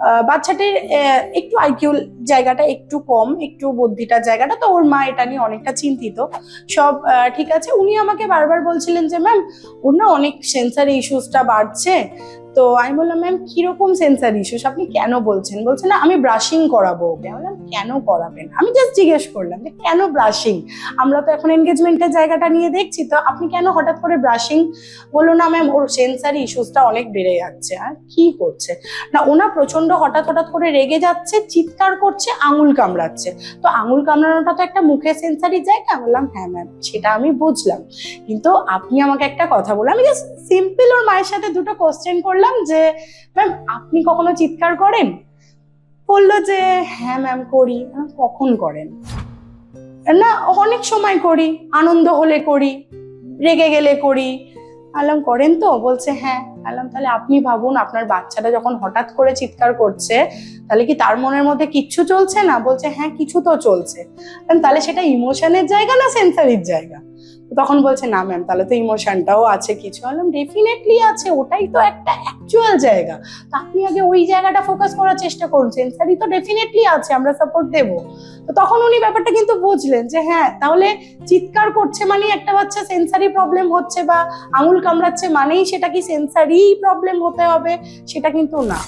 বাচ্চাটির একটু আইকিউ জায়গাটা একটু কম, একটু বুদ্ধিটা জায়গাটা, তো ওর মা এটা নিয়ে অনেকটা চিন্তিত। সব ঠিক আছে? উনি আমাকে বারবার বলছিলেন যে, ম্যাম, ওর না অনেক সেন্সার ইস্যুসটা বাড়ছে। তো আমি বললাম ম্যাম কীরকম সেন্সার ইস্যুস আপনি কেন বলছেন? বলছে, না, আমি ব্রাশিং করাবো ওকে। আমি বললাম, কেন করাবেন? আমি জাস্ট জিজ্ঞেস করলাম যে, কেন ব্রাশিং আমরা তো এখন এনগেজমেন্টের জায়গাটা নিয়ে দেখছি, তো আপনি কেন হঠাৎ করে ব্রাশিং বলল, না ম্যাম ওর সেন্সারি ইস্যুসটা অনেক বেড়ে যাচ্ছে। আর কি করছে? না, ওনা প্রচণ্ড হঠাৎ হঠাৎ করে রেগে যাচ্ছে, চিৎকার করছে, আঙুল কামড়াচ্ছে। তো আঙুল কামড়ানোটা তো একটা মুখে সেন্সারি জায়গা। বললাম হ্যাঁ ম্যাম সেটা আমি বুঝলাম। কিন্তু আপনি আমাকে একটা কথা বলে আমি জাস্ট সিম্পল ওর মায়ের সাথে দুটো কোশ্চেন করলাম। যে ম্যাম আপনি কখনো চিৎকার করেন? বলল যে হ্যাঁ ম্যাম করি। কখন করেন? না, অনেক সময় করি। আনন্দ হলে করি, রেগে গেলে করি। আলাম, করেন তো? বলছে হ্যাঁ। আলাম, তাহলে আপনি ভাবুন, আপনার বাচ্চাটা যখন হঠাৎ করে চিৎকার করছে, তাহলে কি তার মনের মধ্যে কিচ্ছু চলছে না? বলছে হ্যাঁ কিছু তো চলছে। তাহলে সেটা ইমোশনের জায়গা না সেন্সারির জায়গা? তখন বলছে, না ম্যাম তাহলে তো ইমোশনটাও আছে কিছু। বললাম ডেফিনেটলি আছে, ওটাই তো একটা অ্যাকচুয়াল জায়গা। তো আপনি আগে ওই জায়গাটা ফোকাস করার চেষ্টা করুন। সেন্সারি তো ডেফিনেটলি আছে, আমরা সাপোর্ট দেব। তো তখন উনি ব্যাপারটা কিন্তু বুঝলেন যে হ্যাঁ তাহলে চিৎকার করছে মানেই একটা বাচ্চা সেন্সারি প্রবলেম হচ্ছে বা আঙুল কামড়াচ্ছে মানেই সেটা কি সেন্সারি প্রবলেম হতে হবে? সেটা কিন্তু না।